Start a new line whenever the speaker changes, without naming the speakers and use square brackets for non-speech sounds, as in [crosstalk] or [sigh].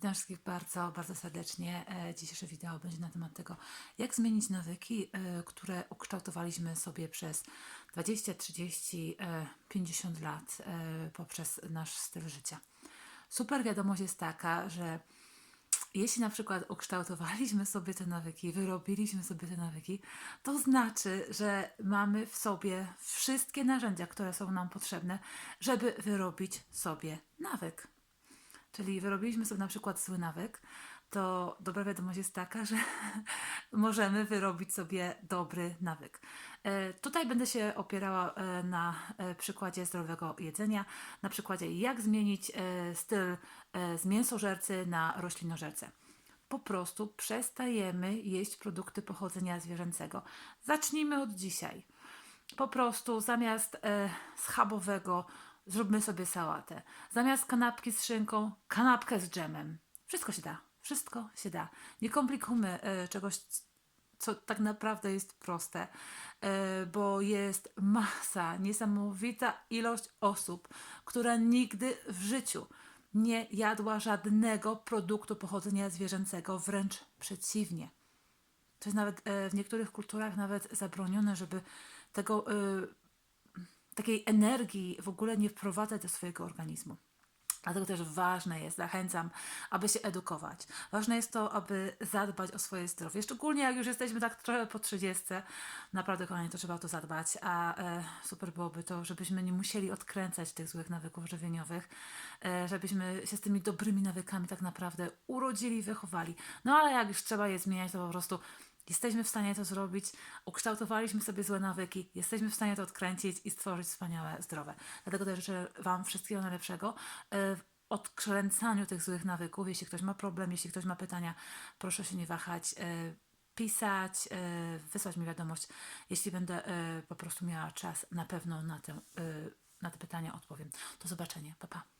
Witam wszystkich bardzo, bardzo serdecznie. E, Dzisiejsze wideo będzie na temat tego, jak zmienić nawyki, e, które ukształtowaliśmy sobie przez 20, 30, e, 50 lat e, poprzez nasz styl życia. Super wiadomość jest taka, że jeśli na przykład ukształtowaliśmy sobie te nawyki, wyrobiliśmy sobie te nawyki, to znaczy, że mamy w sobie wszystkie narzędzia, które są nam potrzebne, żeby wyrobić sobie nawyk. Czyli wyrobiliśmy sobie na przykład zły nawyk, to dobra wiadomość jest taka, że [laughs] możemy wyrobić sobie dobry nawyk. E, Tutaj będę się opierała e, na e, przykładzie zdrowego jedzenia, na przykładzie jak zmienić styl z mięsożercy na roślinożercę. Po prostu przestajemy jeść produkty pochodzenia zwierzęcego. Zacznijmy od dzisiaj. Po prostu zamiast schabowego zróbmy sobie sałatę. Zamiast kanapki z szynką, kanapkę z dżemem. Wszystko się da. Wszystko się da. Nie komplikujmy e, czegoś, co tak naprawdę jest proste, e, bo jest masa, niesamowita ilość osób, która nigdy w życiu nie jadła żadnego produktu pochodzenia zwierzęcego, wręcz przeciwnie. To jest nawet e, w niektórych kulturach nawet zabronione, żeby tego, takiej energii w ogóle nie wprowadzać do swojego organizmu. Dlatego też ważne jest, zachęcam, aby się edukować. Ważne jest to, aby zadbać o swoje zdrowie. Szczególnie jak już jesteśmy tak trochę po 30, naprawdę kochani, to trzeba o to zadbać. A e, super byłoby to, żebyśmy nie musieli odkręcać tych złych nawyków żywieniowych, e, żebyśmy się z tymi dobrymi nawykami tak naprawdę urodzili wychowali. No ale jak już trzeba je zmieniać, to po prostu Jesteśmy w stanie to zrobić, ukształtowaliśmy sobie złe nawyki, jesteśmy w stanie to odkręcić i stworzyć wspaniałe, zdrowe. Dlatego też życzę Wam wszystkiego najlepszego e, w odkręcaniu tych złych nawyków. Jeśli ktoś ma problem, jeśli ktoś ma pytania, proszę się nie wahać, e, pisać, e, wysłać mi wiadomość. Jeśli będę po prostu miała czas, na pewno na, na te pytania odpowiem. Do zobaczenia. Pa, pa.